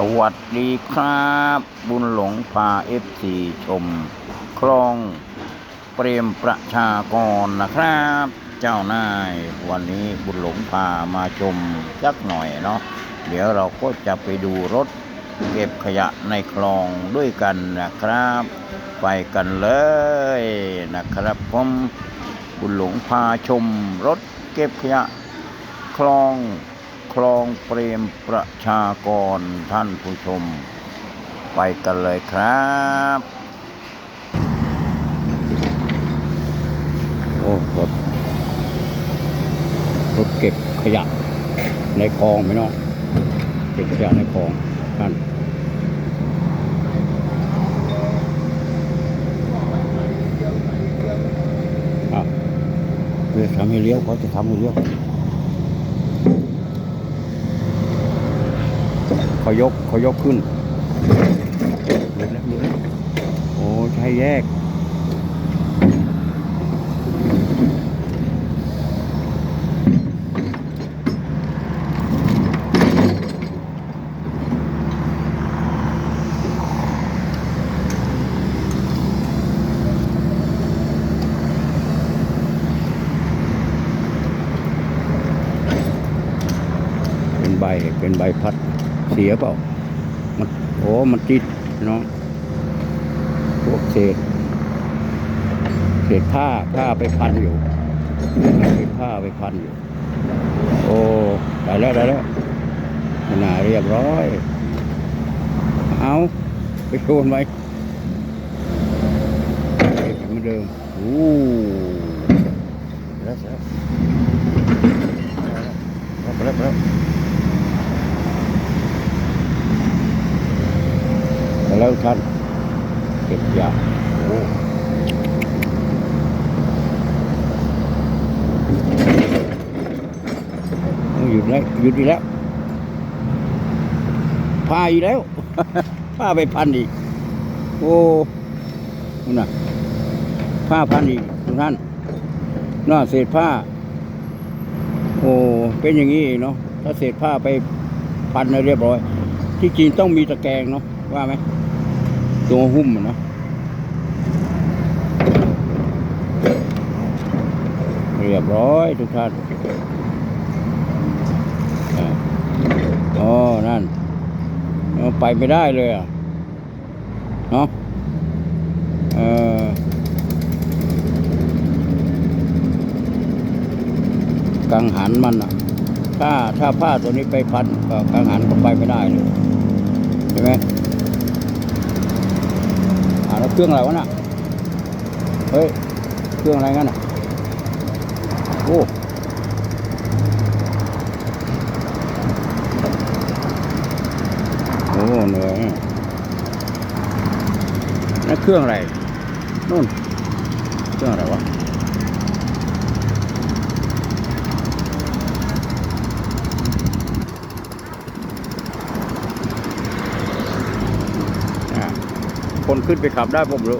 สวัสดีครับ บุญหลงพาเอฟซีชม คลองเปรมประชากรนะครับ เจ้านาย วันนี้บุญหลงพามาชมสักหน่อยเนาะเดี๋ยวเราก็จะไปดูรถเก็บขยะในคลองด้วยกันนะครับ ไปกันเลยนะครับผมบุญหลงพาชมรถเก็บขยะคลอง คลองเปรมประชากรท่านผู้ชม ไปกันเลยครับโอ้รถรถเก็บขยะในคลองไหมเนาะเก็บขยะในคลองท่านอะเพื่อทำให้เลี้ยวเขาจะทำให้เลี้ยว เขายกเขายกขึ้นเห็นแล้วเหนแล้วโอ้ใช่แยก เป็นใบเป็นใบพัด เสียเปล่า มันโอ้มันติดเนาะพวกเศษเศษผ้าผ้าไปพันอยู่เศษผ้าไปพันอยู่ โอ้ได้แล้วได้แล้วน่าเรียบร้อย เอาไปโยนไว้เก็บเหมือนเดิมโอ้แล้วแล้วแล้วแล้ว แล้วท่านเก็บยาโอ้หยุดแล้วหยุดอีกแล้วพาอีกแล้วผ้าไปพันอีก โอ้นั่นน่ะผ้าพันอีกทุกท่านน่าเศษผ้า โอ้เป็นอย่างนี้เนาะถ้าเศษผ้าไปพันให้เรียบร้อย ที่จริงต้องมีตะแกรงเนาะว่าไหม ตัวหุ้มนะเรียบร้อยทุกท่านอ๋อนั่นเอาไปไม่ได้เลยอะ เนาะเออกังหันมันอะ ถ้าถ้าผ้าตัวนี้ไปพันก็กังหันก็ไปไม่ได้เลย ใช่ไหม แล้วเครื่องอะไรวะน่ะ เฮ้ย เครื่องอะไรงั้นอะ โอ้โอ้เหนื่อยนะนั่นเครื่องอะไรนู่นเครื่องอะไรวะ คนขึ้นไปขับได้ผมรู้